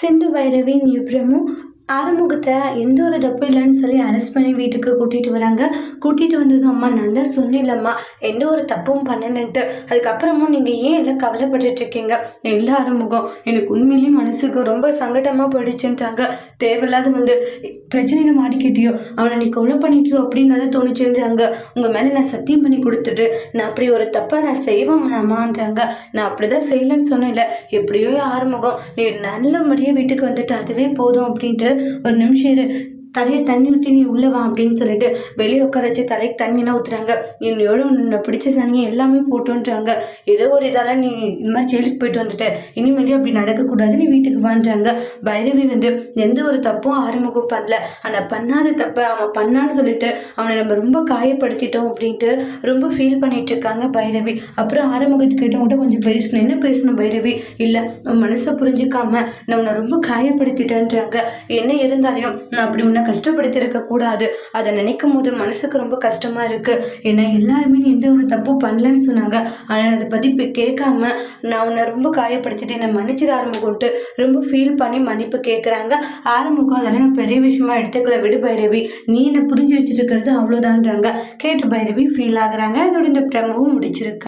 సింధు భైరవి నృత్యము ஆறுமுகத்தை எந்த ஒரு தப்பு இல்லைன்னு சொல்லி அரெஸ்ட் பண்ணி வீட்டுக்கு கூட்டிகிட்டு வராங்க. கூட்டிகிட்டு வந்ததும் அம்மா நான் தான் சொன்னில்லம்மா எந்த ஒரு தப்பும் பண்ணலன்ட்டு. அதுக்கப்புறமும் நீங்கள் ஏன் எல்லாம் கவலைப்பட்டுட்டு இருக்கீங்க? எல்லா ஆறுமுகம் எனக்கு உண்மையிலேயே மனசுக்கு ரொம்ப சங்கடமாக போயிடுச்சுன்றாங்க தேவையில்லாத வந்து பிரச்சனையில மாட்டிக்கிட்டியோ அவனை நீ கொலை பண்ணிட்டியோ அப்படின்னு தோணுச்சுன்றாங்க. உங்கள் மேலே நான் சத்தியம் பண்ணி கொடுத்துட்டு நான் அப்படி ஒரு தப்பை நான் செய்வேன்மான்றாங்க நான் அப்படி தான் செய்யலைன்னு சொன்னேன்ல எப்படியோ ஆறுமுகம் நீ நல்லபடியாக வீட்டுக்கு வந்துட்டு அதுவே போதும் அப்படின்ட்டு ஒரு நிமிஷம் இரு. தலையை தண்ணி ஊற்றி நீ உள்ளே வா அப்படின்னு சொல்லிட்டு வெளியே உட்கார வச்சு தலைக்கு தண்ணினா ஊற்றுறாங்க என்னோட உன்னை பிடிச்ச சனியை எல்லாமே போட்டுன்றாங்க. ஏதோ ஒரு இதால் நீ இந்த மாதிரி ஜெயிலுக்கு போயிட்டு வந்துட்ட. இனிமேலே அப்படி நடக்கக்கூடாது நீ வீட்டுக்கு வான்றாங்க. பைரவி வந்து எந்த ஒரு தப்பும் ஆறுமுகம் பண்ணல. ஆனால் பண்ணாத தப்பை அவன் பண்ணான்னு சொல்லிட்டு அவனை நம்ம ரொம்ப காயப்படுத்திட்டோம் அப்படின்ட்டு ரொம்ப ஃபீல் பண்ணிட்டு இருக்காங்க பைரவி. அப்புறம் ஆறுமுகத்துக்கிட்ட மட்டும் கொஞ்சம் பேசணும். என்ன பேசணும் பைரவி? இல்லை மனசை புரிஞ்சுக்காம நம்மளை ரொம்ப காயப்படுத்திட்டேன்றாங்க. என்ன இருந்தாலும் நான் அப்படி உன்னை கஷ்டப்படுத்தியிருக்க கூடாது. அதை நினைக்கும் போது மனசுக்கு ரொம்ப கஷ்டமா இருக்கு. ஏன்னா எல்லாருமே எந்த ஒரு தப்பும் பண்ணலன்னு சொன்னாங்க. ஆனால் அதை பற்றி இப்போ கேட்காம நான் உன்னை ரொம்ப காயப்படுத்திட்டு என்னை மன்னிச்சிட ஆரம்பிக்கொண்டு ரொம்ப ஃபீல் பண்ணி மன்னிப்பு கேட்குறாங்க ஆரம்பிக்கும் அதெல்லாம் நான் பெரிய விஷயமா எடுத்துக்கல. விடு பைரவி நீ என்னை புரிஞ்சு வச்சிருக்கிறது அவ்வளோதான்றாங்க கேட்டு பைரவி ஃபீல் ஆகுறாங்க. அதோட இந்த பிரமவும் முடிச்சிருக்கு